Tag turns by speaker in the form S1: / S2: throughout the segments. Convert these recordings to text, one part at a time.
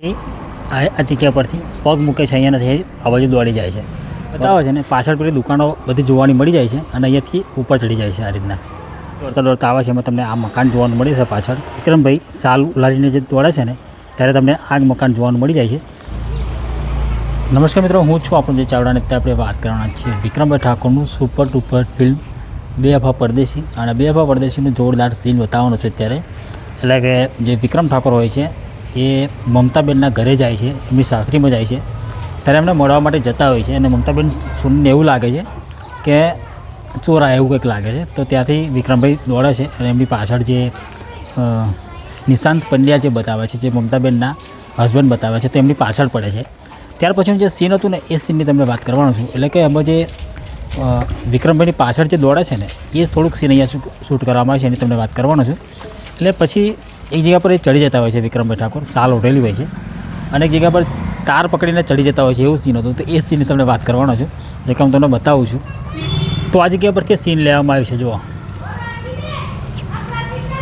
S1: આ જગ્યા પરથી પગ મૂકે છે અહીંયાથી આ બાજુ દોડી જાય છે. બતાવે છે ને, પાછળ પેલી દુકાનો બધી જોવાની મળી જાય છે અને અહીંયાથી ઉપર ચડી જાય છે આ રીતના. દોડતા દોડતા આવે છે, એમાં તમને આ મકાન જોવાનું મળી છે પાછળ. વિક્રમભાઈ સાલ ઉલાડીને જે દોડે છે ને, ત્યારે તમને આ જ મકાન જોવાનું મળી જાય છે. નમસ્કાર મિત્રો, હું છું આપણું જે ચાવડાને ત્યાં આપણે વાત કરવાના છીએ વિક્રમભાઈ ઠાકોરનું સુપર ટુપર ફિલ્મ બે અફા પરદેશી. અને બે અફા પરદેશીનું જોરદાર સીન બતાવવાનો છે અત્યારે. એટલે કે જે વિક્રમ ઠાકોર હોય છે એ મમતાબેનના ઘરે જાય છે, એમની સાસરીમાં જાય છે. ત્યારે એમને મળવા માટે જતા હોય છે અને મમતાબેન સુનને એવું લાગે છે કે ચોરા એવું કંઈક લાગે છે. તો ત્યાંથી વિક્રમભાઈ દોડે છે અને એમની પાછળ જે નિશાંત પંડ્યા જે બતાવે છે, જે મમતાબેનના હસબન્ડ બતાવે છે, તો એમની પાછળ પડે છે. ત્યાર પછી જે સીન હતું ને, એ સીનની તમને વાત કરવાનો છું. એટલે કે એમાં જે વિક્રમભાઈની પાછળ જે દોડે છે ને, એ થોડુંક સીન અહીંયા શૂટ કરવામાં આવે છે એની તમને વાત કરવાનો છું. એટલે પછી એક જગ્યા પર એ ચડી જતા હોય છે વિક્રમભાઈ ઠાકોર, સાલ ઓઢેલી હોય છે. અને એક જગ્યા પર તાર પકડીને ચડી જતા હોય છે, એવું સીન હતું. તો એ સીનની તમને વાત કરવાનો છું, જે કે હું તમને બતાવું છું. તો આ જગ્યા પરથી સીન લેવામાં આવ્યું છે, જુઓ.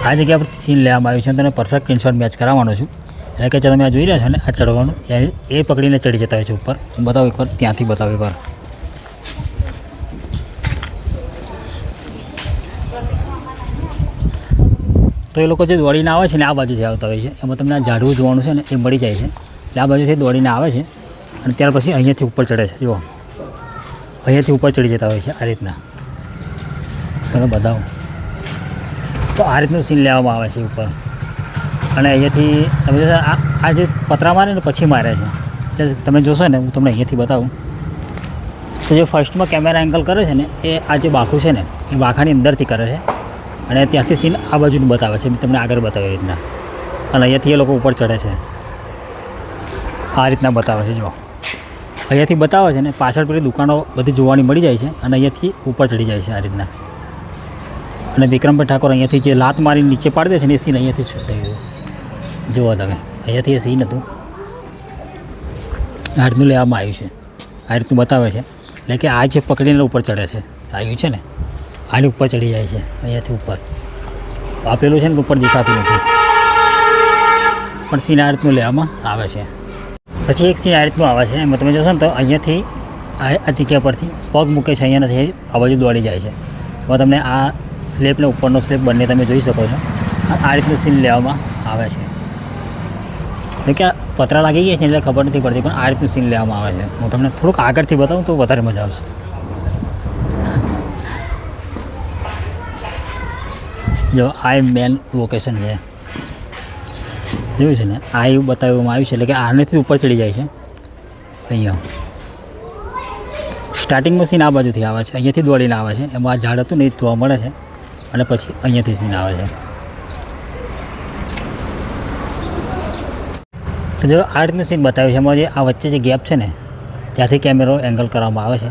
S1: આ જગ્યા પરથી સીન લેવામાં આવ્યું છે, અને તમને પરફેક્ટ સ્ક્રીનશોટ મેચ કરાવવાનો છું. એટલે કે તમે આ જોઈ રહ્યા છો ને, આ ચડવાનું, એ- એ પકડીને ચડી જતા હોય છે ઉપર. હું બતાવું એકવાર, ત્યાંથી બતાવું એકવાર. તો એ લોકો જે દોડીને આવે છે ને આ બાજુથી આવતા હોય છે, એમાં તમને આ ઝાડવું જોવાનું છે ને એ મળી જાય છે. એટલે આ બાજુથી દોડીને આવે છે અને ત્યાર પછી અહીંયાથી ઉપર ચડે છે. જુઓ. અહીંયાથી ઉપર ચડી જતા હોય છે આ રીતના. તમે બતાવો. તો આ રીતનું સીન લેવામાં આવે છે ઉપર. અને અહીંયાથી તમે જોશો આ જે પતરા મારે ને પછી મારે છે. એટલે તમે જોશો ને, હું તમને અહીંયાથી બતાવું. તો જે ફર્સ્ટમાં કેમેરા એંગલ કરે છે ને, એ આ જે બાખું છે ને, એ બાખાની અંદરથી કરે છે. અને ત્યાંથી સીન આ બાજુનું બતાવે છે તમને આગળ બતાવી રીતના. અને અહીંયાથી એ લોકો ઉપર ચડે છે. આ રીતના બતાવે છે જો અહીંયાથી બતાવે છે ને, પાછળ પેલી દુકાનો બધી જોવાની મળી જાય છે અને અહીંયાથી ઉપર ચડી જાય છે આ રીતના. અને વિક્રમભાઈ ઠાકોર અહીંયાથી જે લાત મારી નીચે પાડી દે છે ને, એ સીન અહીંયાથી શૂટ થયું જુઓ તમે, અહીંયાથી એ સીન હતું. આ રીતનું લેવામાં આવ્યું છે. આ રીતનું બતાવે છે. એટલે કે આ જે પકડીને ઉપર ચડે છે, આવ્યું છે ને આની ઉપર ચડી જાય છે, અહીંયાથી ઉપર. આપેલું છે ને ઉપર દેખાતું નથી. પણ સીન આ રીતનું લેવામાં આવે છે. પછી એક સીન આ રીતનું આવે છે, એમાં તમે જોશો ને તો અહીંયાથી આ જગ્યા પરથી પગ મૂકે છે અહીંયા નથી આ બાજુ દોડી જાય છે. એમાં તમને આ સ્લેબ ને ઉપરનો સ્લેબ બંને તમે જોઈ શકો છો. આ રીતનું સીન લેવામાં આવે છે. કે આ પતરા લાગી ગયા છે એટલે ખબર નથી પડતી, પણ આ રીતનું સીન લેવામાં આવે છે. હું તમને થોડુંક આગળથી બતાવું તો વધારે મજા આવશે. જો આ મેન લોકેશન છે. જોયું છે ને? આ એવું બતાવવામાં આવ્યું છે, એટલે કે આનેથી ઉપર ચડી જાય છે. અહીંયા. સ્ટાર્ટિંગમાં સીન આ બાજુથી આવે છે. અહીંયાથી દોડીને આવે છે. એમાં આ ઝાડ હતું ને, એ જોવા મળે છે. અને પછી અહીંયાથી સીન આવે છે. તો જો આ રીતનું સીન બતાવ્યું છે, એમાં જે આ વચ્ચે જે ગેપ છે ને, ત્યાંથી કેમેરો એંગલ કરવામાં આવે છે.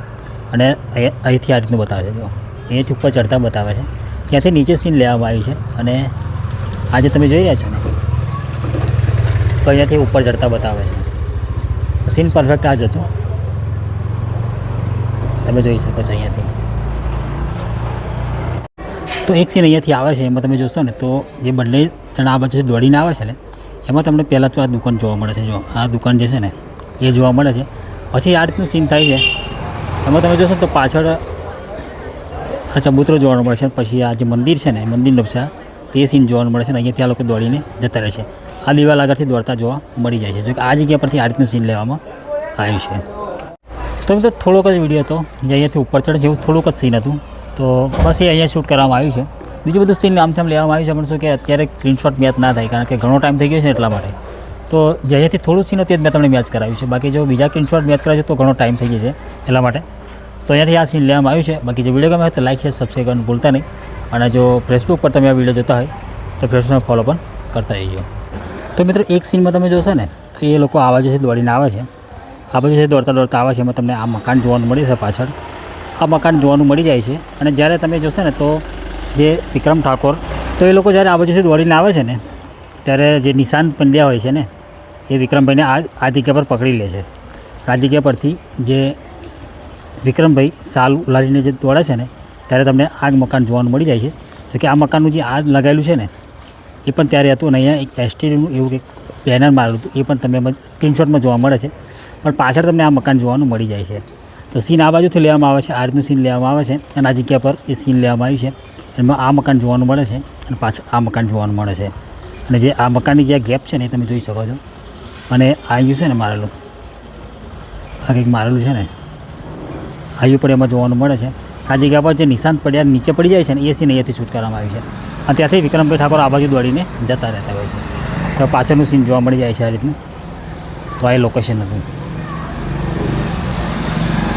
S1: અને અહીં- અહીંથી આ રીતનું બતાવે છે, જો. અહીંયાથી ઉપર ચડતા બતાવે છે. ત્યાંથી નીચે સીન લેવામાં આવ્યું છે અને આજે તમે જોઈ રહ્યા છો ને, તો અહીંયાથી ઉપર ચડતા બતાવે છે. સીન પરફેક્ટ આ જ હતું. તમે જોઈ શકો છો અહીંયાથી. તો એક સીન અહીંયાથી આવે છે, એમાં તમે જોશો ને, તો જે બંને જણા આ બાજુથી દોડીને આવે છે ને, એમાં તમને પહેલાં તો આ દુકાન જોવા મળે છે. જો આ દુકાન જે છે ને, એ જોવા મળે છે. પછી આ રીતનું સીન થાય છે. એમાં તમે જોશો તો પાછળ આ ચબૂતરો જોવા મળે છે. પછી આ જે મંદિર છે ને મંદિર છે. તે સીન જોવા મળે છે અને અહીંયા ત્યાં લોકો દોડીને જતા રહે છે. આ દિવાલ આગળથી દોડતા જોવા મળી જાય છે. જો કે આ જગ્યા પરથી આ રીતનું સીન લેવામાં આવ્યું છે. તો મિત્રો, થોડોક જ વીડિયો હતો. જે અહીંયાથી ઉપર ચડે જેવું થોડુંક જ સીન હતું. તો બસ એ અહીંયા શૂટ કરવામાં આવ્યું છે. બીજું બધું સીન આમ તેમ લેવામાં આવ્યું છે. પણ શું કે અત્યારે સ્ક્રીનશોટ મેચ ના થાય, કારણ કે ઘણો ટાઈમ થઈ ગયો છે એટલા માટે. તો જે અહીંયાથી થોડું સીન હતું એ જ મેં તમને મેચ કરાવ્યું છે. બાકી જો બીજા સ્ક્રીનશોટ મેચ કરાવ્યું તો ઘણો ટાઈમ થઈ જશે એટલા માટે. તો અહીંયાથી આ સીન લેવામાં આવ્યું છે. બાકી જો વીડિયો ગમે હોય તો લાઇક છે સબસ્ક્રાઈબ કરવાનું ભૂલતા નહીં. અને જો ફેસબુક પર તમે આ વીડિયો જોતા હોય, તો ફેસબુકમાં ફોલો પણ કરતા જઈજો તો મિત્રો, એક સીનમાં તમે જોશો ને, તો એ લોકો આ બાજુથી દોડીને આવે છે. આ બાજુથી દોડતા દોડતા આવે છે. એમાં તમને આ મકાન જોવાનું મળી છે પાછળ. આ મકાન જોવાનું મળી જાય છે. અને જ્યારે તમે જોશો ને, તો જે વિક્રમ ઠાકોર, તો એ લોકો જ્યારે આ બાજુથી દોડીને આવે છે ને, ત્યારે જે નિશાંત પંડ્યા હોય છે ને, એ વિક્રમભાઈને આ આ જગ્યા પર પકડી લે છે. આ જગ્યા પરથી જે વિક્રમભાઈ સાલ ઉલાડીને જે દોડે છે ને, ત્યારે તમને આ મકાન જોવાનું મળી જાય છે. તો કે આ મકાનનું જે આ લગાવેલું છે ને, એ પણ ત્યારે હતું અને અહીંયા એક એસટીડીનું એવું કંઈક બેનર મારેલું હતું. એ પણ તમે સ્ક્રીનશોટમાં જોવા મળે છે. પણ પાછળ તમને આ મકાન જોવાનું મળી જાય છે. તો સીન આ બાજુથી લેવામાં આવે છે, આ રીતનું સીન લેવામાં આવે છે અને આ જગ્યા પર એ સીન લેવામાં આવ્યું છે. એમાં આ મકાન જોવાનું મળે છે અને પાછળ આ મકાન જોવાનું મળે છે. અને જે આ મકાનની જે ગેપ છે ને, એ તમે જોઈ શકો છો. અને આ આવ્યું છે ને મારેલું. આ કંઈક મારેલું છે ને. હાઈવે પર એમાં જોવાનું મળે છે. આ જગ્યા પર જે નિશાન પડ્યા, નીચે પડી જાય છે ને એ સીન અહીંયાથી શૂટ કરવામાં આવ્યું છે. અને ત્યાંથી વિક્રમભાઈ ઠાકોર આ બાજુ દોડીને જતા રહેતા હોય છે. તો પાછળનું સીન જોવા મળી જાય છે આ રીતનું. તો આ લોકેશન હતું.